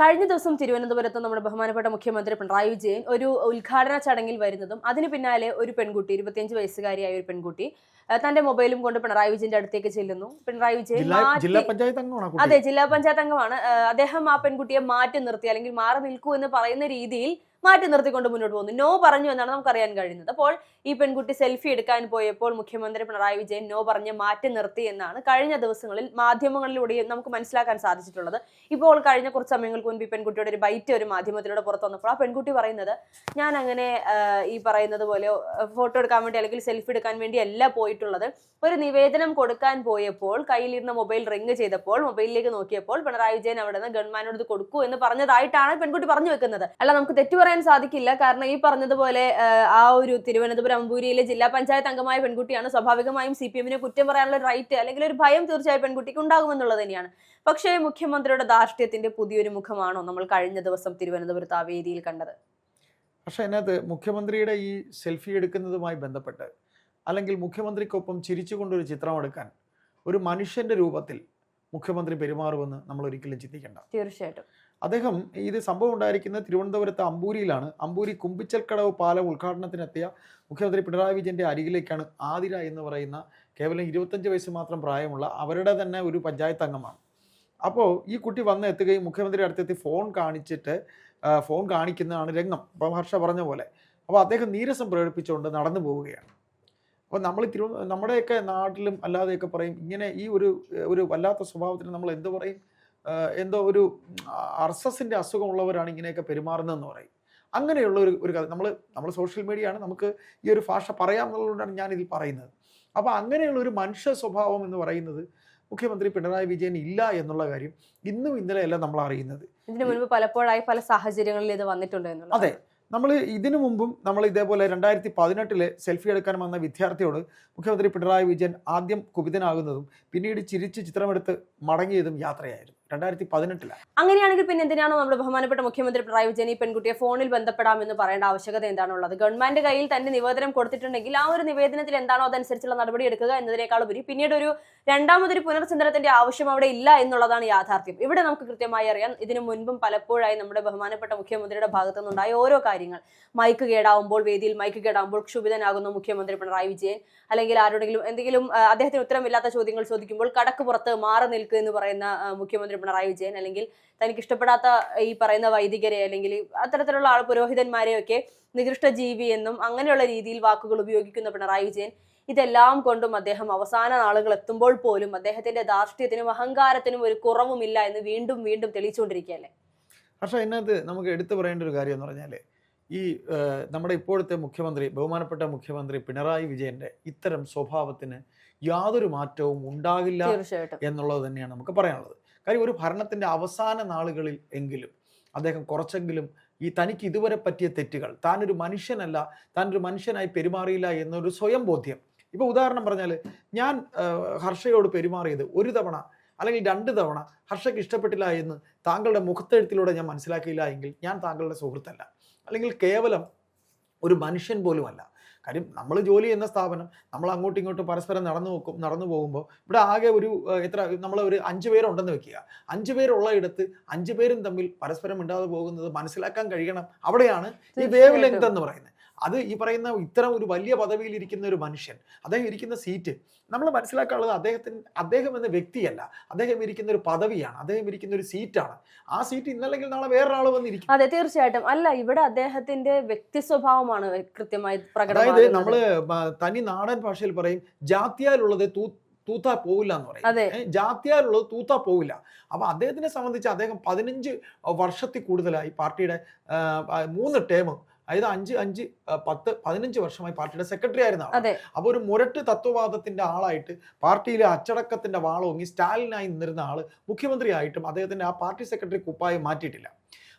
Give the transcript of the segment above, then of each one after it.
കഴിഞ്ഞ ദിവസം തിരുവനന്തപുരത്ത് നമ്മുടെ ബഹുമാനപ്പെട്ട മുഖ്യമന്ത്രി പിണറായി വിജയൻ ഒരു ഉദ്ഘാടന ചടങ്ങിൽ വരുന്നതും അതിന് പിന്നാലെ ഒരു പെൺകുട്ടി ഇരുപത്തിയഞ്ച് വയസ്സുകാരിയായ ഒരു പെൺകുട്ടി തന്റെ മൊബൈലും കൊണ്ട് പിണറായി വിജയന്റെ അടുത്തേക്ക് ചെല്ലുന്നു. പിണറായി വിജയൻ അതെ ജില്ലാ പഞ്ചായത്ത് അംഗമാണ്. അദ്ദേഹം ആ പെൺകുട്ടിയെ മാറ്റി നിർത്തി അല്ലെങ്കിൽ മാറി നിൽക്കൂ എന്ന് പറയുന്ന രീതിയിൽ മാറ്റി നിർത്തിക്കൊണ്ട് മുന്നോട്ട് പോകുന്നു. നോ പറഞ്ഞു എന്നാണ് നമുക്ക് അറിയാൻ കഴിയുന്നത്. അപ്പോൾ ഈ പെൺകുട്ടി സെൽഫി എടുക്കാൻ പോയപ്പോൾ മുഖ്യമന്ത്രി പിണറായി വിജയൻ നോ പറഞ്ഞ് മാറ്റി നിർത്തി എന്നാണ് കഴിഞ്ഞ ദിവസങ്ങളിൽ മാധ്യമങ്ങളിലൂടെയും നമുക്ക് മനസ്സിലാക്കാൻ സാധിച്ചിട്ടുള്ളത്. ഇപ്പോൾ കഴിഞ്ഞ കുറച്ച് സമയങ്ങൾക്ക് മുൻപ് ഈ പെൺകുട്ടിയുടെ ഒരു ബൈറ്റ് ഒരു മാധ്യമത്തിലൂടെ പുറത്തു വന്നപ്പോൾ ആ പെൺകുട്ടി പറയുന്നത് ഞാൻ അങ്ങനെ ഈ പറയുന്നത് പോലെ ഫോട്ടോ എടുക്കാൻ വേണ്ടി അല്ലെങ്കിൽ സെൽഫി എടുക്കാൻ വേണ്ടി അല്ല പോയിട്ടുള്ളത്. ഒരു നിവേദനം കൊടുക്കാൻ പോയപ്പോൾ കയ്യിലിരുന്ന മൊബൈൽ റിങ് ചെയ്തപ്പോൾ മൊബൈലിലേക്ക് നോക്കിയപ്പോൾ പിണറായി വിജയൻ അവിടെ നിന്ന് ഗവൺമെന്റിനോട് കൊടുക്കൂ എന്ന് പറഞ്ഞതായിട്ടാണ് പെൺകുട്ടി പറഞ്ഞു വെക്കുന്നത്. അല്ല നമുക്ക് തെറ്റു പറയാൻ സാധിക്കില്ല. കാരണം ഈ പറഞ്ഞതുപോലെ ആ, ഒരു തിരുവനന്തപുരം അമ്പൂരിയിലെ ജില്ലാ പഞ്ചായത്ത് അംഗമായ പെൺകുട്ടിയാണ്. സ്വാഭാവികമായും സി പി എമ്മിനെ കുറ്റം പറയാനുള്ള റൈറ്റ് അല്ലെങ്കിൽ ഒരു ഭയം തീർച്ചയായും പെൺകുട്ടിക്ക് ഉണ്ടാകുമെന്നുള്ളത് തന്നെയാണ്. പക്ഷേ മുഖ്യമന്ത്രിയുടെ ധാർഷ്ട്യത്തിന്റെ പുതിയൊരു മുഖമാണോ നമ്മൾ കഴിഞ്ഞ ദിവസം തിരുവനന്തപുരത്ത് ആ വേദിയിൽ കണ്ടത്? പക്ഷേ അതിനകത്ത് മുഖ്യമന്ത്രിയുടെ ഈ സെൽഫി എടുക്കുന്നതുമായി ബന്ധപ്പെട്ട് അല്ലെങ്കിൽ മുഖ്യമന്ത്രിക്കൊപ്പം ചിരിച്ചുകൊണ്ടൊരു ചിത്രം എടുക്കാൻ ഒരു മനുഷ്യന്റെ രൂപത്തിൽ മുഖ്യമന്ത്രി പെരുമാറുമെന്ന് നമ്മൾ ഒരിക്കലും ചിന്തിക്കേണ്ട. തീർച്ചയായിട്ടും. അദ്ദേഹം ഇത് സംഭവം ഉണ്ടായിരിക്കുന്നത് തിരുവനന്തപുരത്ത് അമ്പൂരിയിലാണ്. അമ്പൂരി കുമ്പിച്ചൽക്കടവ് പാലം ഉദ്ഘാടനത്തിനെത്തിയ മുഖ്യമന്ത്രി പിണറായി വിജയന്റെ അരികിലേക്കാണ് ആതിര എന്ന് പറയുന്ന കേവലം ഇരുപത്തഞ്ച് വയസ്സ് മാത്രം പ്രായമുള്ള അവരുടെ തന്നെ ഒരു പഞ്ചായത്ത് അംഗമാണ്. അപ്പോൾ ഈ കുട്ടി വന്ന് എത്തുകയും മുഖ്യമന്ത്രി അടുത്തെത്തി ഫോൺ കാണിച്ചിട്ട് ഫോൺ കാണിക്കുന്നതാണ് രംഗം. ഇപ്പോൾ ഹർഷ പറഞ്ഞ പോലെ. അപ്പോൾ അദ്ദേഹം നീരസം പ്രകടിപ്പിച്ചുകൊണ്ട് നടന്നു പോവുകയാണ്. അപ്പോൾ നമ്മൾ തിരു നമ്മുടെയൊക്കെ നാട്ടിലും അല്ലാതെയൊക്കെ പറയും ഇങ്ങനെ ഈ ഒരു ഒരു വല്ലാത്ത സ്വഭാവത്തിന് നമ്മൾ എന്ത് പറയും? എന്തോ ഒരു അർസസിന്റെ അസുഖമുള്ളവരാണ് ഇങ്ങനെയൊക്കെ പെരുമാറുന്നതെന്ന് പറയും. അങ്ങനെയുള്ള ഒരു ഒരു കഥ. നമ്മൾ നമ്മൾ സോഷ്യൽ മീഡിയയാണ് ആണ്. നമുക്ക് ഈ ഒരു ഭാഷ പറയാമെന്നുള്ളതുകൊണ്ടാണ് ഞാൻ ഇതിൽ പറയുന്നത്. അപ്പോൾ അങ്ങനെയുള്ള ഒരു മനുഷ്യ സ്വഭാവം എന്ന് പറയുന്നത് മുഖ്യമന്ത്രി പിണറായി വിജയൻ ഇല്ല എന്നുള്ള കാര്യം ഇന്നും ഇന്നലെയല്ല നമ്മൾ അറിയുന്നത്. ഇതിനു മുൻപ് പലപ്പോഴായി പല സാഹചര്യങ്ങളിൽ ഇത് വന്നിട്ടുണ്ട് അതെ. നമ്മൾ ഇതിനു മുമ്പും നമ്മൾ ഇതേപോലെ രണ്ടായിരത്തി പതിനെട്ടിലെ സെൽഫി എടുക്കാൻ വന്ന വിദ്യാർത്ഥിയോട് മുഖ്യമന്ത്രി പിണറായി വിജയൻ ആദ്യം കുപിതനാകുന്നതും പിന്നീട് ചിരിച്ച് ചിത്രമെടുത്ത് മടങ്ങിയതും യാത്രയായിരുന്നു. രണ്ടായിരത്തി പതിനെട്ടിലാണ് അങ്ങനെയാണെങ്കിൽ പിന്നെ എന്തിനാണോ നമ്മുടെ ബഹുമാനപ്പെട്ട മുഖ്യമന്ത്രി പിണറായി വിജയൻ ഈ പെൺകുട്ടിയെ ഫോണിൽ ബന്ധപ്പെടാമെന്ന് പറയേണ്ട ആവശ്യകത എന്താണുള്ളത്? ഗവൺമെന്റ് കയ്യിൽ തന്നെ നിവേദനം കൊടുത്തിട്ടുണ്ടെങ്കിൽ ആ ഒരു നിവേദനത്തിൽ എന്താണോ അതനുസരിച്ചുള്ള നടപടി എടുക്കുക എന്നതിനേക്കാൾ ഉപരി പിന്നീട് ഒരു രണ്ടാമതൊരു പുനർചിന്തനത്തിന്റെ ആവശ്യം അവിടെ ഇല്ല എന്നുള്ളതാണ് യാഥാർത്ഥ്യം. ഇവിടെ നമുക്ക് കൃത്യമായി അറിയാം ഇതിനു മുൻപും പലപ്പോഴായി നമ്മുടെ ബഹുമാനപ്പെട്ട മുഖ്യമന്ത്രിയുടെ ഭാഗത്തു നിന്നുണ്ടായ ഓരോ കാര്യങ്ങൾ. മൈക്ക് കേടാവുമ്പോൾ വേദിയിൽ മൈക്ക് കേടാവുമ്പോൾ ക്ഷുഭിതനാകുന്ന മുഖ്യമന്ത്രി പിണറായി വിജയൻ. അല്ലെങ്കിൽ ആരോടെങ്കിലും എന്തെങ്കിലും അദ്ദേഹത്തിന് ഉത്തരമില്ലാത്ത ചോദ്യങ്ങൾ ചോദിക്കുമ്പോൾ കടക്ക് പുറത്ത് മാറി നിൽക്കുക എന്ന് പറയുന്ന മുഖ്യമന്ത്രി പിണറായി വിജയൻ അല്ലെങ്കിൽ തനിക്ക് ഇഷ്ടപ്പെടാത്ത ഈ പറയുന്ന വൈദികരെ അല്ലെങ്കിൽ അത്തരത്തിലുള്ള ആൾ പുരോഹിതന്മാരെയൊക്കെ നികൃഷ്ട ജീവി എന്നും അങ്ങനെയുള്ള രീതിയിൽ വാക്കുകൾ ഉപയോഗിക്കുന്ന പിണറായി വിജയൻ ഇതെല്ലാം കൊണ്ടും അദ്ദേഹം അവസാന നാളുകൾ എത്തുമ്പോൾ പോലും അദ്ദേഹത്തിന്റെ ധാർഷ്ട്യത്തിനും അഹങ്കാരത്തിനും ഒരു കുറവുമില്ല എന്ന് വീണ്ടും വീണ്ടും തെളിയിച്ചുകൊണ്ടിരിക്കുകയല്ലേ? പക്ഷേ അതിനകത്ത് നമുക്ക് എടുത്തു പറയേണ്ട ഒരു കാര്യം എന്ന് പറഞ്ഞാൽ ഈ നമ്മുടെ ഇപ്പോഴത്തെ മുഖ്യമന്ത്രി ബഹുമാനപ്പെട്ട മുഖ്യമന്ത്രി പിണറായി വിജയന്റെ ഇത്തരം സ്വഭാവത്തിന് യാതൊരു മാറ്റവും ഉണ്ടാകില്ല എന്നുള്ളത് തന്നെയാണ് നമുക്ക് പറയാനുള്ളത്. കാര്യം ഒരു ഭരണത്തിന്റെ അവസാന നാളുകളിൽ എങ്കിലും അദ്ദേഹം കുറച്ചെങ്കിലും ഈ തനിക്ക് ഇതുവരെ പറ്റിയ തെറ്റുകൾ താനൊരു മനുഷ്യനല്ല താനൊരു മനുഷ്യനായി പെരുമാറിയില്ല എന്നൊരു സ്വയം ബോധ്യം. ഇപ്പോൾ ഉദാഹരണം പറഞ്ഞാൽ ഞാൻ ഹർഷയോട് പെരുമാറിയത് ഒരു തവണ അല്ലെങ്കിൽ രണ്ട് തവണ ഹർഷയ്ക്ക് ഇഷ്ടപ്പെട്ടില്ല എന്ന് താങ്കളുടെ മുഖത്തെഴുത്തിലൂടെ ഞാൻ മനസ്സിലാക്കിയില്ല എങ്കിൽ ഞാൻ താങ്കളുടെ സുഹൃത്തല്ല. അല്ലെങ്കിൽ കേവലം ഒരു മനുഷ്യൻ പോലുമല്ല. കാര്യം നമ്മൾ ജോലി ചെയ്യുന്ന സ്ഥാപനം നമ്മൾ അങ്ങോട്ടും ഇങ്ങോട്ടും പരസ്പരം നടന്നു നോക്കും നടന്നു പോകുമ്പോൾ ഇവിടെ ആകെ ഒരു എത്ര നമ്മൾ ഒരു അഞ്ച് പേരുണ്ടെന്ന് വെക്കുക. അഞ്ച് പേരുള്ള ഇടത്ത് അഞ്ച് പേരും തമ്മിൽ പരസ്പരം മിണ്ടാതെ പോകുന്നത് മനസ്സിലാക്കാൻ കഴിയണം. അവിടെയാണ് ഈ വേവ് ലെങ്ത് എന്ന് പറയുന്നത്. അത് ഈ പറയുന്ന ഇത്തരം ഒരു വലിയ പദവിയിൽ ഇരിക്കുന്ന ഒരു മനുഷ്യൻ അദ്ദേഹം ഇരിക്കുന്ന സീറ്റ് നമ്മൾ മനസ്സിലാക്കാനുള്ളത് അദ്ദേഹത്തിന് അദ്ദേഹം എന്ന വ്യക്തിയല്ല. അദ്ദേഹം ഇരിക്കുന്ന ഒരു പദവിയാണ് അദ്ദേഹം ഇരിക്കുന്ന ഒരു സീറ്റാണ്. ആ സീറ്റ് ഇന്നല്ലെങ്കിൽ നാളെ വേറൊരാൾ വന്നിരിക്കും. അതെ തീർച്ചയായിട്ടും. അല്ല ഇവിടെ അദ്ദേഹത്തിന്റെ വ്യക്തി സ്വഭാവമാണ് കൃത്യമായി അതായത് മ- തനി നാടൻ ഭാഷയിൽ പറയും ജാത്യാലുള്ളത് തൂ തൂത്താ പോവില്ല എന്ന് പറയും. ജാത്യാലുള്ളത് തൂത്താ പോവില്ല. അപ്പൊ അദ്ദേഹത്തിനെ സംബന്ധിച്ച് അദ്ദേഹം പതിനഞ്ച് വർഷത്തിൽ കൂടുതലായി പാർട്ടിയുടെ മൂന്ന് ടേം അതായത് അഞ്ച് അഞ്ച് പത്ത് പതിനഞ്ച് വർഷമായി പാർട്ടിയുടെ സെക്രട്ടറി ആയിരുന്ന ആളാണ് അപ്പോൾ ഒരു മുരട്ട് തത്വവാദത്തിന്റെ ആളായിട്ട് പാർട്ടിയിലെ അച്ചടക്കത്തിന്റെ വാളോങ്ങി സ്റ്റാലിനായി നിന്നിരുന്ന ആൾ മുഖ്യമന്ത്രിയായിട്ടും അദ്ദേഹത്തിന്റെ ആ പാർട്ടി സെക്രട്ടറി കുപ്പായി മാറ്റിയിട്ടില്ല.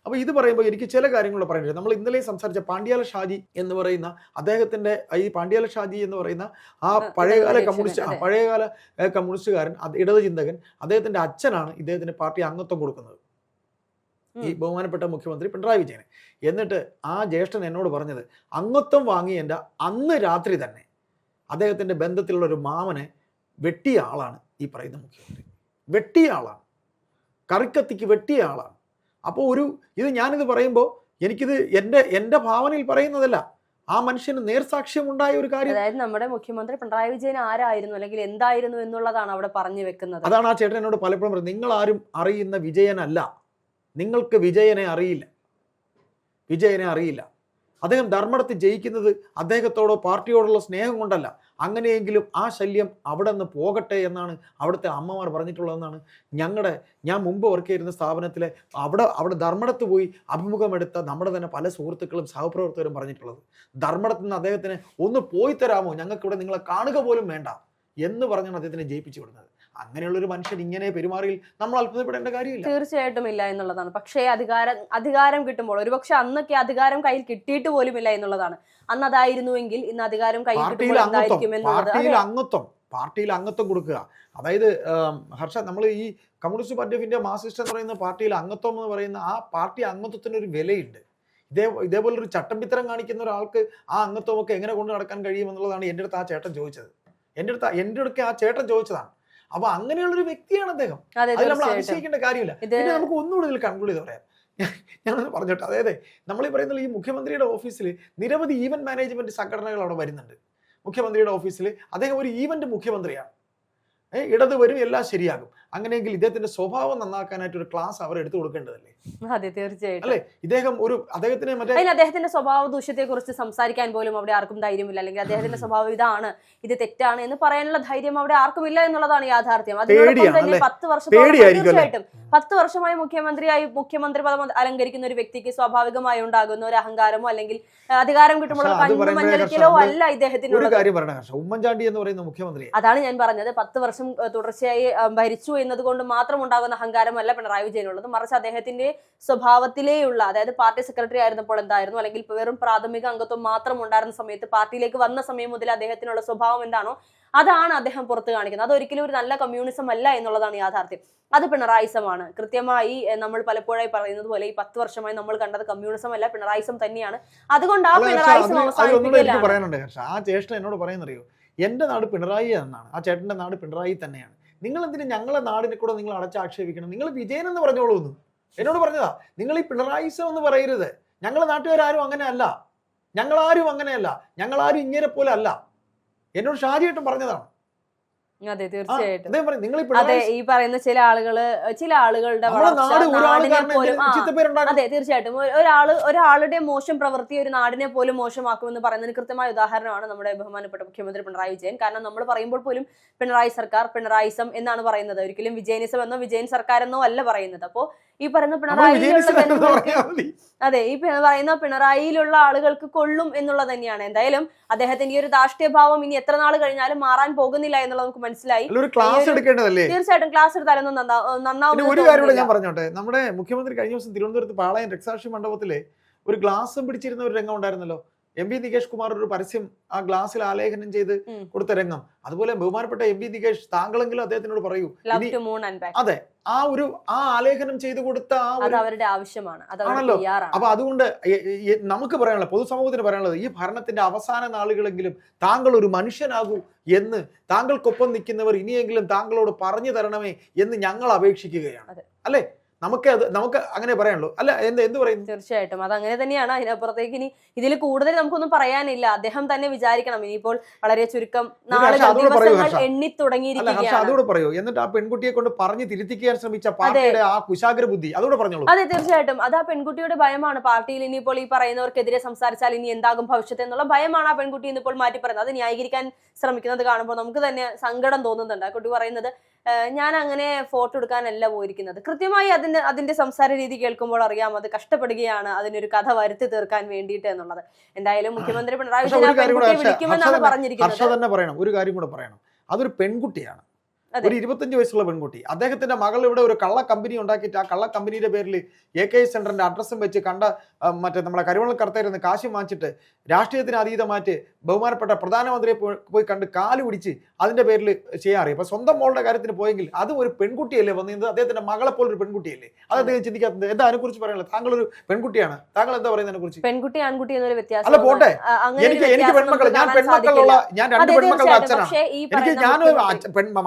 അപ്പോൾ ഇത് പറയുമ്പോൾ എനിക്ക് ചില കാര്യങ്ങൾ പറയുന്നത് നമ്മൾ ഇന്നലെ സംസാരിച്ച പാണ്ഡ്യാല ഷാജി എന്ന് പറയുന്ന അദ്ദേഹത്തിന്റെ ഈ പാണ്ഡ്യാല ഷാജി എന്ന് പറയുന്ന ആ പഴയകാല കമ്മ്യൂണിസ്റ്റ് പഴയകാല കമ്മ്യൂണിസ്റ്റുകാരൻ ഇടതു ഇടത് ചിന്തകൻ അദ്ദേഹത്തിന്റെ അച്ഛനാണ് ഇദ്ദേഹത്തിന് പാർട്ടി അംഗത്വം കൊടുക്കുന്നത്. ഈ. ബഹുമാനപ്പെട്ട മുഖ്യമന്ത്രി പിണറായി വിജയൻ എന്നിട്ട് ആ ജ്യേഷ്ഠൻ എന്നോട് പറഞ്ഞത് അംഗത്വം വാങ്ങിയതിന്റെ അന്ന് രാത്രി തന്നെ അദ്ദേഹത്തിന്റെ ബന്ധത്തിലുള്ള ഒരു മാമനെ വെട്ടിയ ആളാണ് ഈ പറയുന്ന മുഖ്യമന്ത്രി. വെട്ടിയ ആളാണ്. കറിക്കത്തിക്ക് വെട്ടിയ ആളാണ്. അപ്പോൾ ഒരു ഇത് ഞാനിത് പറയുമ്പോൾ എനിക്കിത് എന്റെ എന്റെ ഭാവനയിൽ പറയുന്നതല്ല. ആ മനുഷ്യന് നേർസാക്ഷ്യം ഉണ്ടായ ഒരു കാര്യം അതായത് നമ്മുടെ മുഖ്യമന്ത്രി പിണറായി വിജയൻ ആരായിരുന്നു അല്ലെങ്കിൽ എന്തായിരുന്നു എന്നുള്ളതാണ് അവിടെ പറഞ്ഞു വെക്കുന്നത്. അതാണ് ആ ചേട്ടൻ എന്നോട് പലപ്പോഴും പറയുന്നത് നിങ്ങൾ ആരും അറിയുന്ന വിജയനല്ല. നിങ്ങൾക്ക് വിജയനെ അറിയില്ല. വിജയനെ അറിയില്ല. അദ്ദേഹം ധർമ്മടത്ത് ജയിക്കുന്നത് അദ്ദേഹത്തോടോ പാർട്ടിയോടുള്ള സ്നേഹം കൊണ്ടല്ല. അങ്ങനെയെങ്കിലും ആ ശല്യം അവിടെ നിന്ന് പോകട്ടെ എന്നാണ് അവിടുത്തെ അമ്മമാർ പറഞ്ഞിട്ടുള്ളതെന്നാണ് ഞങ്ങളുടെ ഞാൻ മുമ്പ് വർക്ക് ചെയ്തിരുന്ന സ്ഥാപനത്തിലെ അവിടെ അവിടെ ധർമ്മടത്ത് പോയി അഭിമുഖമെടുത്ത നമ്മുടെ തന്നെ പല സുഹൃത്തുക്കളും സഹപ്രവർത്തകരും പറഞ്ഞിട്ടുള്ളത്. ധർമ്മടത്ത് നിന്ന് അദ്ദേഹത്തിന് ഒന്ന് പോയി തരാമോ? ഞങ്ങൾക്കിവിടെ നിങ്ങളെ കാണുക പോലും വേണ്ട എന്ന് പറഞ്ഞാണ് അദ്ദേഹത്തിനെ ജയിപ്പിച്ചു വിടുന്നത്. അങ്ങനെയുള്ളൊരു മനുഷ്യൻ ഇങ്ങനെ പെരുമാറിയിൽ നമ്മൾ അത്ഭുതപ്പെടേണ്ട കാര്യമില്ല. തീർച്ചയായിട്ടും ഇല്ല എന്നുള്ളതാണ്. പക്ഷേ അധികാരം അധികാരം കിട്ടുമ്പോൾ ഒരുപക്ഷെ അന്നൊക്കെ അധികാരം കയ്യിൽ കിട്ടിയിട്ട് പോലും ഇല്ല എന്നുള്ളതാണ്. അന്ന് അതായിരുന്നുവെങ്കിൽ ഇന്ന് അധികാരം കയ്യിൽ പാർട്ടിയിൽ കിട്ടുമ്പോൾ അംഗത്വം എന്തായിരിക്കും എന്നുള്ളത്. പാർട്ടിയിൽ അംഗത്വം പാർട്ടിയിൽ അംഗത്വം കൊടുക്കുക. അതായത് ഹർഷ നമ്മൾ ഈ communist party of India Marxist എന്ന് പറയുന്ന പാർട്ടിയിൽ അംഗത്വം എന്ന് പറയുന്ന ആ പാർട്ടി അംഗത്വത്തിന് ഒരു വിലയുണ്ട്. ഇതേ ഇതേപോലെ ഒരു ചട്ടമ്പിത്തരം കാണിക്കുന്ന ഒരാൾക്ക് ആ അംഗത്വമൊക്കെ എങ്ങനെ കൊണ്ടു നടക്കാൻ കഴിയും എന്നുള്ളതാണ് എന്റെ അടുത്ത് ആ ചേട്ടൻ ചോദിച്ചത്. എന്റെ അടുത്ത് എന്റെ അടുത്ത് ആ ചേട്ടൻ ചോദിച്ചതാണ്. അപ്പൊ അങ്ങനെയുള്ള ഒരു വ്യക്തിയാണ് അദ്ദേഹം. അത് നമ്മൾ അതിശയിക്കേണ്ട കാര്യമില്ല. പിന്നെ നമുക്ക് ഒന്നുകൂടി കൺക്ലൂഡ് ചെയ്ത് പറയാം. ഞാനൊന്ന് പറഞ്ഞോട്ടെ. അതായത് നമ്മൾ ഈ പറയുന്ന ഈ മുഖ്യമന്ത്രിയുടെ ഓഫീസിൽ നിരവധി ഈവന്റ് മാനേജ്മെന്റ് സംഘടനകൾ അവിടെ വരുന്നുണ്ട്. മുഖ്യമന്ത്രിയുടെ ഓഫീസിൽ അദ്ദേഹം ഒരു ഈവന്റ് മുഖ്യമന്ത്രിയാണ്. ഇടത് വരും എല്ലാം ശരിയാകും. അങ്ങനെയെങ്കിൽ ഇദ്ദേഹത്തിന്റെ സ്വഭാവം നന്നാക്കാനായിട്ട് ഒരു ക്ലാസ് അവർ എടുത്തു കൊടുക്കേണ്ടതല്ലേ? അതെ തീർച്ചയായിട്ടും. അല്ലേ? ഇദ്ദേഹം ഒരു അദ്ദേഹത്തിന് മറ്റേ അദ്ദേഹത്തിന്റെ സ്വഭാവ ദൂഷ്യത്തെ കുറിച്ച് സംസാരിക്കാൻ പോലും അവിടെ ആർക്കും ധൈര്യമില്ല. അല്ലെങ്കിൽ അദ്ദേഹത്തിന്റെ സ്വഭാവം ഇതാണ് ഇത് തെറ്റാണ് എന്ന് പറയാനുള്ള ധൈര്യം അവിടെ ആർക്കും ഇല്ല എന്നുള്ളതാണ് യാഥാർത്ഥ്യം. അതിനോടൊപ്പം തന്നെ? പത്ത് അല്ലേ? തീർച്ചയായിട്ടും. പത്ത് വർഷമായി മുഖ്യമന്ത്രിയായി മുഖ്യമന്ത്രി പദം അലങ്കരിക്കുന്ന ഒരു വ്യക്തിക്ക് സ്വാഭാവികമായി ഉണ്ടാകുന്ന ഒരു അഹങ്കാരമോ അല്ലെങ്കിൽ അധികാരം കിട്ടുമ്പോൾ കണ്ണു മഞ്ഞളിക്കലോ അല്ല ഇദ്ദേഹത്തിന് ഉമ്മൻചാണ്ടി എന്ന് പറയുന്ന മുഖ്യമന്ത്രി അതാണ് ഞാൻ പറഞ്ഞത്. പത്ത് വർഷം തുടർച്ചയായി ഭരിച്ചു എന്നതുകൊണ്ട് മാത്രം ഉണ്ടാകുന്ന അഹങ്കാരമല്ല പിണറായി വിജയനുള്ളത്. മറിച്ച് അദ്ദേഹത്തിന്റെ സ്വഭാവത്തിലേയുള്ള അതായത് പാർട്ടി സെക്രട്ടറി ആയിരുന്നപ്പോൾ എന്തായിരുന്നു? അല്ലെങ്കിൽ വെറും പ്രാഥമിക അംഗത്വം മാത്രം ഉണ്ടായിരുന്ന സമയത്ത് പാർട്ടിയിലേക്ക് വന്ന സമയം മുതൽ അദ്ദേഹത്തിനുള്ള സ്വഭാവം എന്താണോ അതാണ് അദ്ദേഹം പുറത്ത് കാണിക്കുന്നത്. അതൊരിക്കലും ഒരു നല്ല കമ്മ്യൂണിസം അല്ല എന്നുള്ളതാണ് യാഥാർത്ഥ്യം. അത് പിണറായിസമാണ്. കൃത്യമായി നമ്മൾ പലപ്പോഴായി പറയുന്നത് പോലെ ഈ പത്ത് വർഷമായി നമ്മൾ കണ്ടത് കമ്മ്യൂണിസം അല്ല പിണറായിസം തന്നെയാണ്. അതുകൊണ്ട് ആ പിണറായി പിണറായിസം അവസാനിപ്പിക്കലാണ് ആ ചേട്ടൻ എന്നോട് പറയുന്നറിയോ എന്റെ നാട് പിണറായി എന്നാണ്. ആ ചേട്ടന്റെ നാട് പിണറായി തന്നെയാണ്. നിങ്ങൾ എന്തിനു ഞങ്ങളെ നാടിനെ കൂടെ നിങ്ങൾ അടച്ചാക്ഷേപിക്കണം നിങ്ങൾ വിജയൻ എന്ന് പറഞ്ഞോളൂ എന്ന് എന്നോട് പറഞ്ഞതാ നിങ്ങൾ ഈ പിണറായിസം എന്ന് പറയരുത്. ഞങ്ങളെ നാട്ടുകാരും അങ്ങനെ അല്ല ഞങ്ങളാരും അങ്ങനെയല്ല. ഞങ്ങളാരും ഇങ്ങനെ പോലെ അല്ല. എന്നോട് ഷാജിയേട്ടൻ പറഞ്ഞതാണ്. അതെ തീർച്ചയായിട്ടും. അതെ ഈ പറയുന്ന ചില ആളുകൾ ചില ആളുകളുടെ അതെ തീർച്ചയായിട്ടും. ഒരാൾ ഒരാൾ ഒരാളുടെ മോശം പ്രവൃത്തി ഒരു നാടിനെ പോലും മോശമാക്കുമെന്ന് പറയുന്നതിന് കൃത്യമായ ഉദാഹരണമാണ് നമ്മുടെ ബഹുമാനപ്പെട്ട മുഖ്യമന്ത്രി പിണറായി വിജയൻ. കാരണം നമ്മൾ പറയുമ്പോൾ പോലും പിണറായി സർക്കാർ പിണറായിസം എന്നാണ് പറയുന്നത്. ഒരിക്കലും വിജയനിസം എന്നോ വിജയൻ സർക്കാർ എന്നോ അല്ല പറയുന്നത്. അപ്പോ ഈ പറയുന്ന പിണറായി അതെ ഈ പറയുന്ന പിണറായിയിലുള്ള ആളുകൾക്ക് കൊള്ളും എന്നുള്ളത് തന്നെയാണ്. എന്തായാലും അദ്ദേഹത്തിന്റെ ഈ ഒരു ധാർഷ്ട്യഭാവം ഇനി എത്ര നാൾ കഴിഞ്ഞാലും മാറാൻ പോകുന്നില്ല എന്നുള്ളത് നമുക്ക് മനസ്സിലായി. ക്ലാസ് എടുക്കേണ്ടതല്ലേ? തീർച്ചയായിട്ടും ക്ലാസ് എടുത്താലൊന്നും നന്നാവും ഒരു കാര്യം കൂടെ ഞാൻ പറഞ്ഞോട്ടെ. നമ്മുടെ മുഖ്യമന്ത്രി കഴിഞ്ഞ ദിവസം തിരുവനന്തപുരത്ത് പാളയം രക്ഷാക്ഷി മണ്ഡപത്തിലെ ഒരു ഗ്ലാസും പിടിച്ചിരുന്ന ഒരു രംഗം ഉണ്ടായിരുന്നല്ലോ. എം വി നികേഷ് കുമാർ ഒരു പരസ്യം ആ ഗ്ലാസ്സിൽ ആലേഖനം ചെയ്ത് കൊടുത്ത രംഗം. അതുപോലെ ബഹുമാനപ്പെട്ട എം വി നികേഷ് താങ്കളെങ്കിലും അദ്ദേഹത്തിനോട് പറയൂ അതെ ആ ഒരു ആ ആലേഖനം ചെയ്തു കൊടുത്ത ആ അവരുടെ ആവശ്യമാണ്. ആണല്ലോ. അപ്പൊ അതുകൊണ്ട് നമുക്ക് പറയാനുള്ള പൊതുസമൂഹത്തിന് പറയാനുള്ളത് ഈ ഭരണത്തിന്റെ അവസാന നാളുകളെങ്കിലും താങ്കൾ ഒരു മനുഷ്യനാകൂ എന്ന് താങ്കൾക്കൊപ്പം നിൽക്കുന്നവർ ഇനിയെങ്കിലും താങ്കളോട് പറഞ്ഞു തരണമേ എന്ന് ഞങ്ങൾ അപേക്ഷിക്കുകയാണ്. അല്ലേ? നമുക്ക് അത് നമുക്ക് അങ്ങനെ പറയാനുള്ളൂ. അല്ല എന്ത് എന്ത് പറയുന്നു? തീർച്ചയായിട്ടും. അത് അങ്ങനെ തന്നെയാണ്. അതിനപ്പുറത്തേക്ക് ഇനി ഇതിൽ കൂടുതൽ നമുക്കൊന്നും പറയാനില്ല. അദ്ദേഹം തന്നെ വിചാരിക്കണം. ഇനിയിപ്പോൾ വളരെ ചുരുക്കം എണ്ണി അതോടെ പറയൂ. എന്നിട്ട് ആ പെൺകുട്ടിയെ കൊണ്ട് പറഞ്ഞു തിരുത്തിക്കാൻ ശ്രമിച്ച പാർട്ടിയുടെ ആ കുശാഗ്ര ബുദ്ധി അതോടെ പറഞ്ഞോളൂ. അതെ തീർച്ചയായിട്ടും. അത് ആ പെൺകുട്ടിയുടെ ഭയമാണ്. പാർട്ടിയിൽ ഇനിയിപ്പോൾ ഈ പറയുന്നവർക്കെതിരെ സംസാരിച്ചാൽ ഇനി എന്താകും ഭവിഷ്യത്ത് എന്നുള്ള ഭയമാണ് ആ പെൺകുട്ടി ഇന്നിപ്പോൾ മാറ്റി പറയുന്നത് അത് ന്യായീകരിക്കാൻ ശ്രമിക്കുന്നത് കാണുമ്പോൾ നമുക്ക് തന്നെ സങ്കടം തോന്നുന്നുണ്ട്. ആ കുട്ടി പറയുന്നത് "ഏഹ് ഞാൻ അങ്ങനെ ഫോട്ടോ എടുക്കാനല്ല പോയിരിക്കുന്നത്. കൃത്യമായി അതിന്റെ അതിന്റെ സംസാര രീതി കേൾക്കുമ്പോൾ അറിയാം അത് കഷ്ടപ്പെടുകയാണ് അതിനൊരു കഥ വരുത്തി തീർക്കാൻ വേണ്ടിയിട്ട് എന്നുള്ളത്. എന്തായാലും മുഖ്യമന്ത്രി പിണറായി വിജയൻ വിളിക്കുമെന്നാണ് പറഞ്ഞിരിക്കുന്നത്. പറയണം. ഒരു കാര്യം കൂടെ പറയണം. അതൊരു പെൺകുട്ടിയാണ്. ഒരു ഇരുപത്തഞ്ച് വയസ്സുള്ള പെൺകുട്ടി. അദ്ദേഹത്തിന്റെ മകൾ ഇവിടെ ഒരു കള്ള കമ്പനി ഉണ്ടാക്കിയിട്ട് ആ കള്ള കമ്പനിയുടെ പേരിൽ എ കെ സെന്ററിന്റെ അഡ്രസ്സും വെച്ച് കണ്ട മറ്റേ നമ്മുടെ കർത്തയിൽ കർത്തയിരുന്ന് കാശ് വാങ്ങിച്ചിട്ട് രാഷ്ട്രീയത്തിന് അതീതമായിട്ട് ബഹുമാനപ്പെട്ട പ്രധാനമന്ത്രിയെ പോയി കണ്ട് കാൽ പിടിച്ച് അതിന്റെ പേരിൽ ചെയ്യാറി അപ്പൊ സ്വന്തം മോളുടെ കാര്യത്തിന് പോയെങ്കിൽ അതും ഒരു പെൺകുട്ടിയല്ലേ വന്നിരുന്നത്? അദ്ദേഹത്തിന്റെ മകളെ പോലെ ഒരു പെൺകുട്ടിയല്ലേ? അത് അദ്ദേഹം ചിന്തിക്കാത്തത് എന്താ? അതിനെ കുറിച്ച് പറയാനുള്ളത് താങ്കൾ ഒരു പെൺകുട്ടിയാണ്. താങ്കൾ എന്താ പറയുന്നതിനെ കുറിച്ച്? പെൺകുട്ടി ആൺകുട്ടി എന്നൊരു വ്യത്യാസം അല്ല, പോട്ടെ. എനിക്ക് എനിക്ക് പെൺമക്കൾ ഞാൻ പെൺമക്കളുള്ള ഞാൻ രണ്ട് പെൺമക്കളുടെ അച്ഛനാണ്. എനിക്ക് ഞാൻ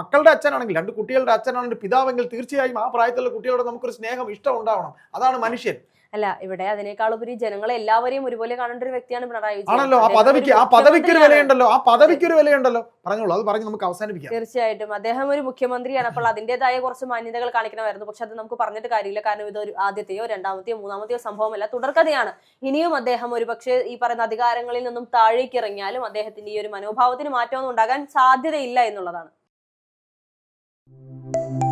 മക്കളുടെ അച്ഛനാണെങ്കിൽ രണ്ട് കുട്ടികളുടെ അച്ഛനാണെങ്കിൽ പിതാവെങ്കിൽ തീർച്ചയായും ആ പ്രായത്തിലുള്ള കുട്ടികളോട് നമുക്കൊരു സ്നേഹം ഇഷ്ടം ഉണ്ടാവണം. അതാണ് മനുഷ്യൻ. അല്ല ഇവിടെ അതിനേക്കാൾ ഉപരി ജനങ്ങളെ എല്ലാവരെയും ഒരുപോലെ കാണേണ്ട ഒരു വ്യക്തിയാണ് പിണറായി വിജയൻ. ആണല്ലോ ആ പദവിക്ക് ആ പദവിക്ക് ഒരു. വിലയുണ്ടല്ലോ ആ പദവിക്ക് ഒരു വിലയുണ്ടല്ലോ. പറഞ്ഞോളൂ അത് പറഞ്ഞ് നമുക്ക് അവസാനിപ്പിക്കാം. തീർച്ചയായിട്ടും. അദ്ദേഹം ഒരു മുഖ്യമന്ത്രിയാണ്. അപ്പോൾ അതിന്റെതായ കുറച്ച് മാന്യതകൾ കാണിക്കണമായിരുന്നു. പക്ഷെ അത് നമുക്ക് പറഞ്ഞിട്ട് കാര്യമില്ല. കാരണം ഇതൊരു ഒരു ആദ്യത്തെയോ രണ്ടാമത്തെയോ മൂന്നാമത്തെയോ സംഭവമല്ല. തുടർക്കഥയാണ്. ഇനിയും അദ്ദേഹം ഒരു പക്ഷേ ഈ പറയുന്ന അധികാരങ്ങളിൽ നിന്നും താഴേക്ക് ഇറങ്ങിയാലും അദ്ദേഹത്തിന്റെ ഈ ഒരു മനോഭാവത്തിന് മാറ്റമൊന്നും ഉണ്ടാകാൻ സാധ്യതയില്ല എന്നുള്ളതാണ്. Thank you.